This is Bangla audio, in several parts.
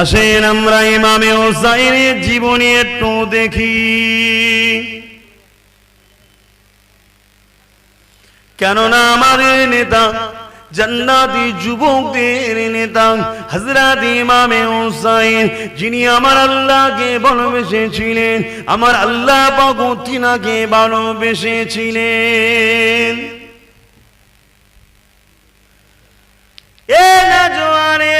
আসেন আমরা ইমামে হোসাইনের জীবনী একটু দেখি। কেননা আমাদের নেতা, জান্নাতি যুবকদের নেতা হজরত ইমামে হোসাইন যিনি আমার আল্লাহকে ভালোবেসেছিলেন, আমার আল্লাহ তিনাকে ভালোবেসেছিলেন। এ না জওয়ানেরা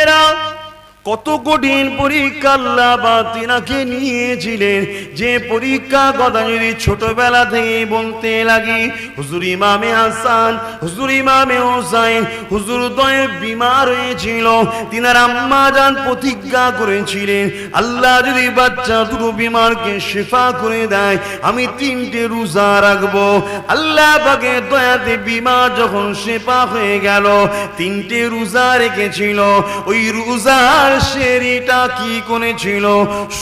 কত কঠিন পরীক্ষা আল্লাহ তিনাকে নিয়েছিলেন? যে পরীক্ষা কথা যদি ছোটবেলা থেকে বলতে লাগি, হুজুর ইমামে হাসান, হুজুর ইমামে হোসাইন, হুজুর দয়ে বিমার হয়েছিল। তিনার আম্মা যান প্রতিজ্ঞা করেছিলেন, আল্লাহ যদি বাচ্চা দুটো বিমারকে শেফা করে দেয়, আমি তিনটে রোজা রাখব। আল্লাহ পাকে দয়াতে বিমার যখন শেফা হয়ে গেল, তিনটে রোজা রেখেছিল। ওই রোজার শেরিটা কি করেছিল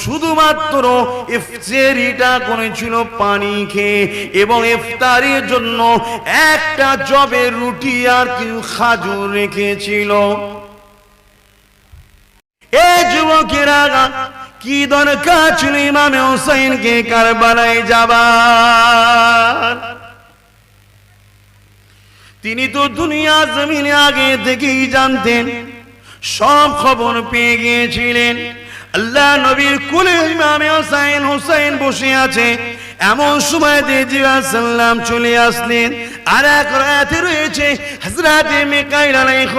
শুধুমাত্র ইফতারিটা করেছিল পানি খেয়ে এবং জন্য একটা জবের রুটি আর কিছু খাজুর রেখেছিল। কি দরকার ছিল ইমামে যাবার? তিনি তো দুনিয়া জমিনে আগে থেকেই জানতেন সব খবর পেয়ে গিয়েছিলেন। আল্লাহ নবীর কুলে ইমামে হোসাইন হোসাইন বসে আছে। এমন সময় জিয়া সাল্লাম চলে আসলেন। আর এক রাতে রয়েছে হজরতে মেকাইল আলাইহিস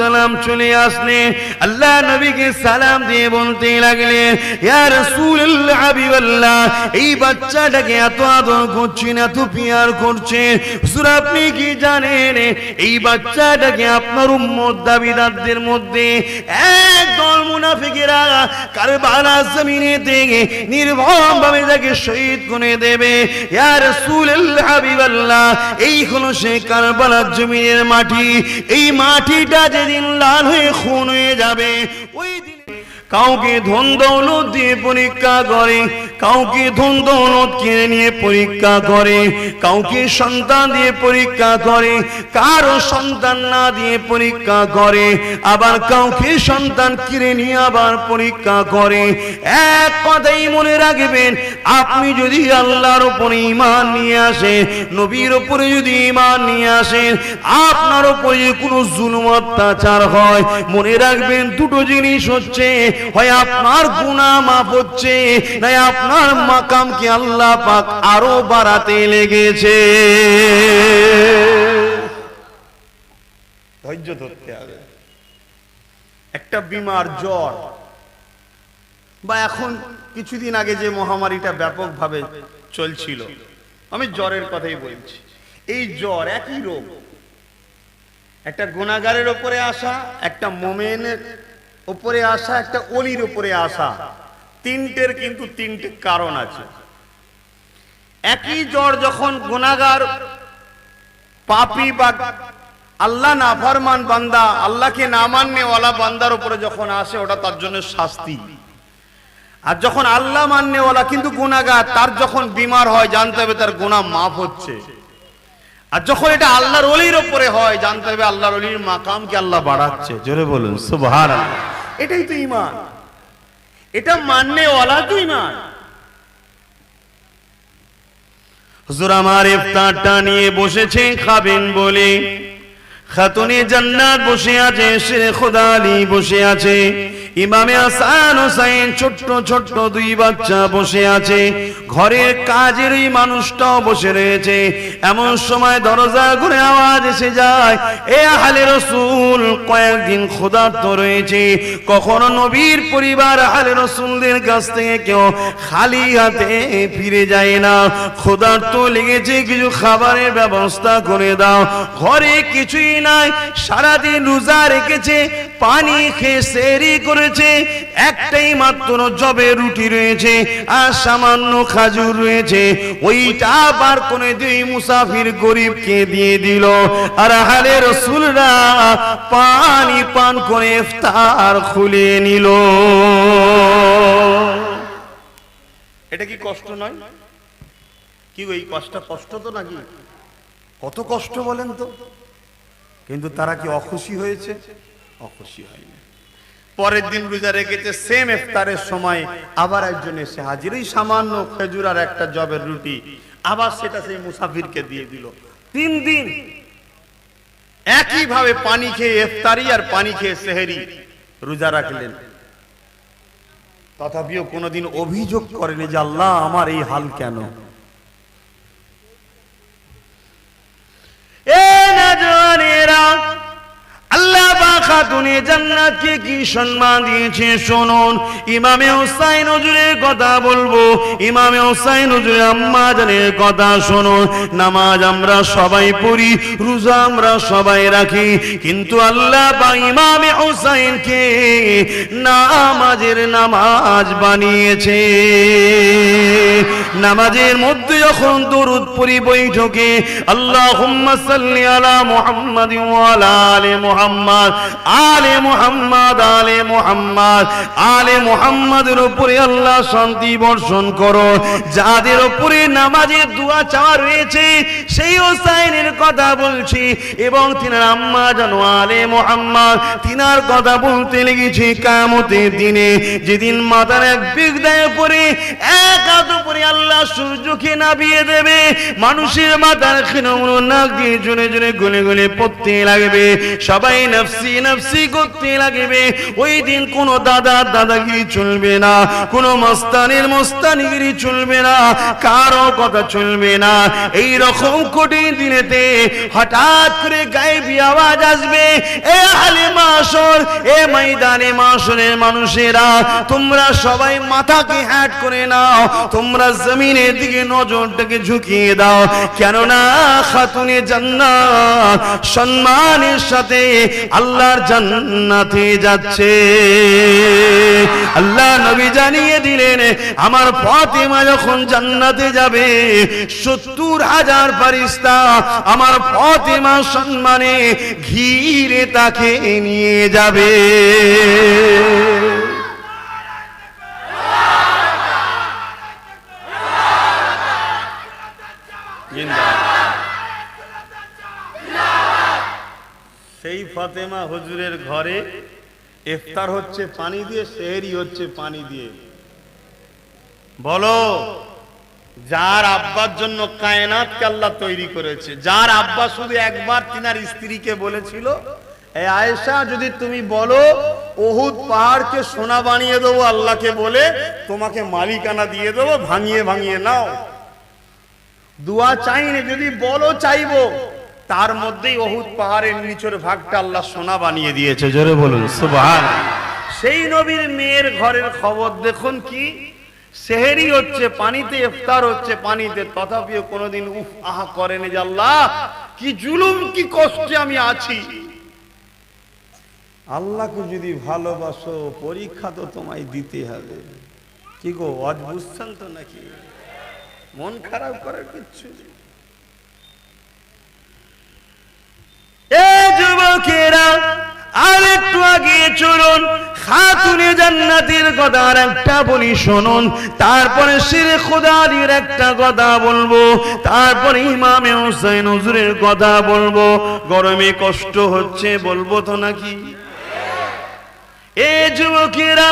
সালাম চলে আসলেন। আল্লাহ নবীকে সালাম দিয়ে বলতে লাগলেন, ইয়া রাসূলুল্লাহ, হাবিবাল্লাহ, এই বাচ্চাটাকে এত আদর করছেন, এত পিয়ার করছেন। হুজুর, আপনি কি জানেন, এই বাচ্চাটাকে আপনার উম্মত দাবিদারদের মধ্যে একদল মুনাফিকেরা কারবালা জমিনে থেকে নির্ভম ভাবে তাকে শহীদ করে দেবে হাবিবাল্লাহ, এই হলো সে কারবালার জমিনের মাটি, এই মাটিটা যেদিন লাল হয়ে খুন হয়ে যাবে, ওই দিন কাউকে ধন দৌলত দিয়ে পরীক্ষা করে, কাউকে ধন দৌলত কিনে নিয়ে পরীক্ষা করে, কাউকে সন্তান দিয়ে পরীক্ষা করে, কারও সন্তান না দিয়ে পরীক্ষা করে, আবার কাউকে সন্তান কিনে নিয়ে আবার পরীক্ষা করে। এক কথাই মনে রাখবেন, আপনি যদি আল্লাহর উপরে ইমান নিয়ে আসেন, নবীর উপরে যদি ইমান নিয়ে আসেন, আপনার উপরে কোনো জুলুম অত্যাচার হয়, মনে রাখবেন দুটো জিনিস হচ্ছে হয় আপনার গুনাহ মাফ হচ্ছে না আপনার মাকামকে আল্লাহ পাক আরও বাড়াতে লেগেছে। ধৈর্য ধরতে হবে। একটা বিমার জ্বর, বা এখন কিছুদিন আগে যে মহামারীটা ব্যাপকভাবে চলছিল, আমি জ্বরের কথাই বলছি। এই জ্বর একই রোগ। একটা গুণাগারের ওপরে আসা, একটা মোমেনের উপরে আসা, একটা অলির উপরে আসা। তিনটের কিন্তু তিনটে কারণ আছে। একই জ্বর যখন গুণাগার পাপি বা আল্লাহ নাফরমান বান্দা, আল্লাহকে না মান্যওয়ালা বান্দার উপরে যখন আসে, ওটা তার জন্য শাস্তি। আর যখন আল্লাহ মান্যওয়ালা কিন্তু গুণাগার তার যখন বিমার হয়, জানতে হবে তার গুণা মাফ হচ্ছে। আর যখন এটা আল্লাহর অলির ওপরে হয়, জানতে হবে আল্লাহর অলির মাকামকে আল্লাহ বাড়াচ্ছে। জোরে বলুন সুবহান এটাই তো ইমান এটা মাননে ওলা তো ইমান হুজুর আমার ইফতারটা নিয়ে বসেছে খাবেন বলে। খাতুনে জান্নাত বসে আছে সে খোদা আলী বসে আছে। ইমামে হাসান হোসাইন ছোট্ট ছোট্ট দুই বাচ্চা বসে আছে। ঘরের কাজের ওই মানুষটাও বসে রয়েছে। এমন সময় দরজা ঘুরে আওয়াজ এসে যায়, এ আহলে রসুল, কয়েকদিন ক্ষুধার্ত রয়েছে। কখনো নবীর পরিবার আহলে রসুলদের কাছ থেকে কেউ খালি হাতে ফিরে যায় না। ক্ষুধার্ত লেগেছে, কিছু খাবারের ব্যবস্থা করে দাও। ঘরে কিছুই নাই, সারাদিন রোজা রেখেছে, পানি খেয়ে সেরি করেছে একটাই মাত্র জবে রুটি রয়েছে আর সামান্য খাজুর রয়েছে। ওইটা বার করে দুই মুসাফির গরিবকে দিয়ে দিল। আর হালে রসুলরা পানি পান করে ইফতার খুলে নিল। এটা কি কষ্ট নয়? কি ওই কষ্ট কষ্ট তো নাকি? কত কষ্ট বলেন তো? কিন্তু তারা কি অখুশি হয়েছে? অখুশি হয়নি। পরের দিন রোজা রেখেছে সেম ইফতারের সময় আবার একজন এসে হাজির। এই সামান্য খেজুর আর একটা জবের রুটি, আবার সেটা সেই মুসাফিরকে দিয়ে দিল। তিন দিন একই ভাবে পানি খেয়ে ইফতারি আর পানি খেয়ে সেহেরি রোজা রাখলেন। তথাপিও কোনোদিন অভিযোগ করেনি যে আল্লাহ আমার এই হাল কেন? এ নজওয়ানেরা আল্লাহ খাতুনে জান্নাতকে কি সম্মান দিয়েছে? শুনুন, ইমামে হুসাইন হুজুরের কথা বলব, ইমামে হুসাইন কথা শুনুন। নামাজ আমরা সবাই পড়ি, রোজা আমরা সবাই রাখি, কিন্তু আল্লাহ বা ইমামে হুসাইনকে নামাজের নামাজ বানিয়েছে। নামাজের মধ্যে যখন দরুদ পড়ি বৈঠকে, আল্লাহুম্মা সাল্লি আলা মুহাম্মাদ আলা আলি মুহাম্মাদ, আলে মুহাম্মাদ আলে মুহাম্মাদ, আলে মুহাম্মাদের উপরে আল্লাহ শান্তি বর্ষণ করো। যাদের উপরে নামাজের দোয়া চাওয়া রয়েছে, সেই হোসাইনের কথা বলছি এবং তিনার আম্মা জানো আলে মুহাম্মাদ, তিনার কথা বলতে লেগেছে কামতের দিনে। যেদিন মাথার এক বিগদায় পরে এক হাত উপরে আল্লাহ সূর্যকে নাবিয়ে দেবে, মানুষের মাথার খিনমুনো নাক দিয়ে জনে জনে গলে গলে পড়তে লাগবে। সবাই নফসি নফসি করতে লাগবে। ওই দিন কোন দাদা, দাদাগিরি চলবে না। কোন মস্তানের মস্তানিগিরি চলবে না। কারও কথা চলবে না। এই রকম কঠিন দিনেতে হঠাৎ করে গায়েবী আওয়াজ আসবে। এ আলে মাসর এ ময়দানে মাসরের মানুষেরা, তোমরা সবাই মাথাকে হ্যাট করে নাও। তোমরা জমিনের দিকে নজরটাকে ঝুঁকিয়ে দাও। কেননা খাতুনে জান্নাত সম্মানের সাথে আল্লাহর জান্নাতে যাচ্ছে। আল্লাহ নবী জানিয়ে দিলেন, আমার ফাতেমা যখন জান্নাতে যাবে, সত্তর হাজার ফারিস্তা আমার ফাতেমা সম্মানে ঘিরে তাকে নিয়ে যাবে। সেই ফাতেমা হুজুরের ঘরে ইফতার হচ্ছে পানি দিয়ে, সেহরি হচ্ছে পানি দিয়ে। বলো, যার আব্বার জন্য কায়নাতকে আল্লাহ তৈরি করেছে, যার আব্বা শুধু একবার তিনার স্ত্রীকে বলেছিল আয়েশা, যদি তুমি বলো ওহুদ পাহাড়কে সোনা বানিয়ে দেবো, আল্লাহকে বলে, তোমাকে মালিকানা দিয়ে দেবো, ভাঙিয়ে ভাঙিয়ে নাও। দুয়া চাইনি, যদি বলো, চাইব। তার মধ্যেই অহুদ পাহাড়ের নিচের ভাগটা আল্লাহ সোনা বানিয়ে দিয়েছে, জোরে বলুন, সুবহান। সেই নবীর মেয়ের ঘরের খবর দেখুন কি? সেহেরি হচ্ছে, পানিতে ইফতার হচ্ছে পানিতে, তথাপিও কোনোদিন উফ, আহা করেনি যে আল্লাহ, কি জুলুম, কি কষ্টে আমি আছি। আল্লাহকে যদি ভালোবাসো, পরীক্ষা তো তোমায় দিতে হবে। কি গো বুঝছেন তো নাকি? মন খারাপ করার কিচ্ছু নেই এ যুবকেরা একটু চলুন, খাতুনে জান্নাতের কথা আর একটা বলি শুনুন, তারপরে শিরে খোদারির একটা কথা বলব, তারপরে ইমামে হোসেন হুজুরের কথা বলব, গরমে কষ্ট হচ্ছে বলব তো নাকি? এ যুবকেরা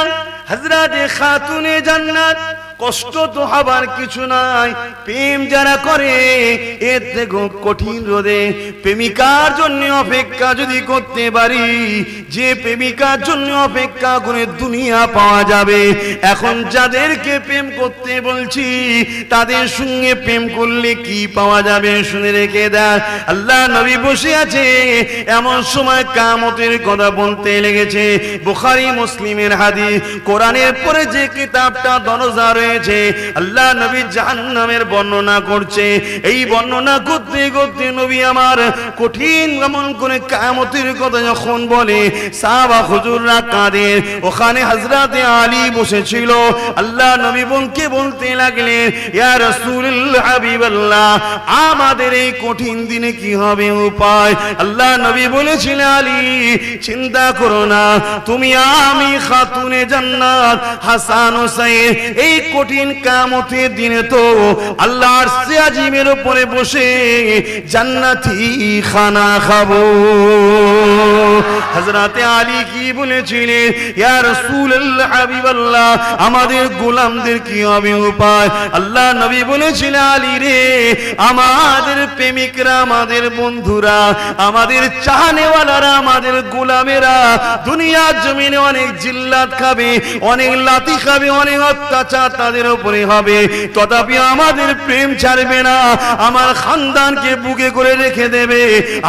হজরাতে খাতুনে জান্নাত কষ্ট তো হবার কিছু নাই। প্রেম যারা করে, এর থেকে কঠিন রোদে। প্রেমিকার জন্য অপেক্ষা যদি করতে পারি, যে প্রেমিকার জন্য অপেক্ষা করে দুনিয়া পাওয়া যাবে। এখন যাদেরকে প্রেম করতে বলছি, তাদের সঙ্গে প্রেম করলে কি পাওয়া যাবে শুনে রেখে দেয় আল্লাহ নবী বসে আছে, এমন সময় কামতের কথা বলতে লেগেছে। বুখারি, মুসলিমের হাদি কোরআনের পরে যে কিতাবটা দরজা রয়েছে আল্লাহ নবী জাহান্নামের বর্ণনা করছে। এই বর্ণনা করতে করতে নবী আমার কঠিন এমন করে কামতের কথা যখন বলে, সাহাবা হুজুররা কাঁদে। ওখানে হযরতে আলী বসেছিল। আল্লাহ নবী বলকে বলতে লাগলেন, ইয়া রাসূলুল্লাহ, হাবিবাল্লাহ, আমাদের এই কঠিন দিনে কি হবে উপায়? আল্লাহ নবী বলেছিলেন আলী, চিন্তা করো না, তুমি আমি খাতুনে জান্নাত, হাসান হোসেন এই কঠিন কামতে দিনে তো আল্লাহর সিয়াজিমের উপরে বসে জান্নাতি খানা খাব। হযরতে আলী কি বলেছিলেন? ইয়া রাসূলুল্লাহ, হাবিবাল্লাহ, আমাদের গোলামদের কি হবে উপায়? আল্লাহ নবী বলেছিলেন আলী রে, আমাদের প্রেমিকরা, আমাদের বন্ধুরা, আমাদের চাহনেওয়ালারা, আমাদের গোলামেরা জমিনে অনেক জিল্লাত খাবে, অনেক লাতি খাবে, অনেক অত্যাচার তাদের উপরে হবে। তথাপি আমাদের প্রেম ছাড়বে না, আমার খানদানকে বুকে করে রেখে দেবে।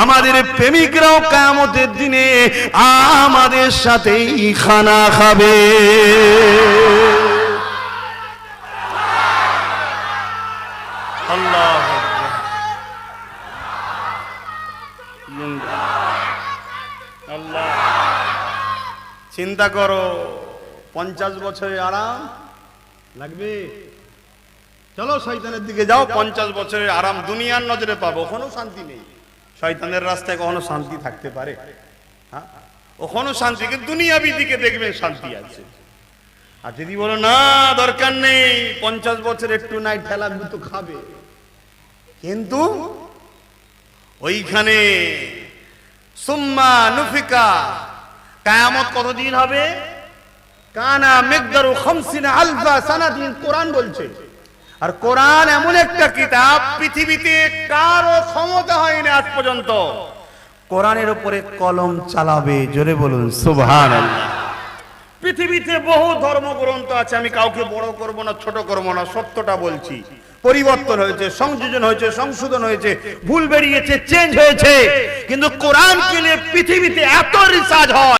আমাদের প্রেমিকরাও কামতের দিনে আমাদের সাথেই খানা খাবে। চিন্তা করো, পঞ্চাশ বছরে আরাম লাগবে। চলো শয়তানের দিকে যাও, পঞ্চাশ বছরের আরাম দুনিয়ার নজরে পাবো ওখানে শান্তি নেই। শয়তানের রাস্তায় কখনো শান্তি থাকতে পারে। হ্যাঁ? ওখানে শান্তি, কিন্তু দুনিয়াবি দিকে দেখবেন শান্তি আছে। আর যদি বলো, না, দরকার নেই, পঞ্চাশ বছর একটু নাই ঠেলা তো খাবে। কিন্তু ওইখানে সুম্মা নুফিকা, কায়ামত কতদিন হবে? কানা মেঘদারু খামসিনা আলফা সানাদিন, কোরআন বলছে। আর কোরআন এমন একটা কিতাব, পৃথিবীতে কারও ক্ষমতা হয়নি আজ পর্যন্ত। কোরআনের উপরে কলম চালাবে, জোরে বলুন সুবহান পৃথিবীতে বহু ধর্মগ্রন্থ আছে, আমি কাউকে বড় করব না, ছোট করব না, সত্যটা বলছি। পরিবর্তন হয়েছে, সংযোজন হয়েছে, সংশোধন হয়েছে, ভুল বেরিয়েছে চেঞ্জ হয়েছে। কিন্তু কোরআন নিয়ে পৃথিবীতে এত রিসার্চ হয়।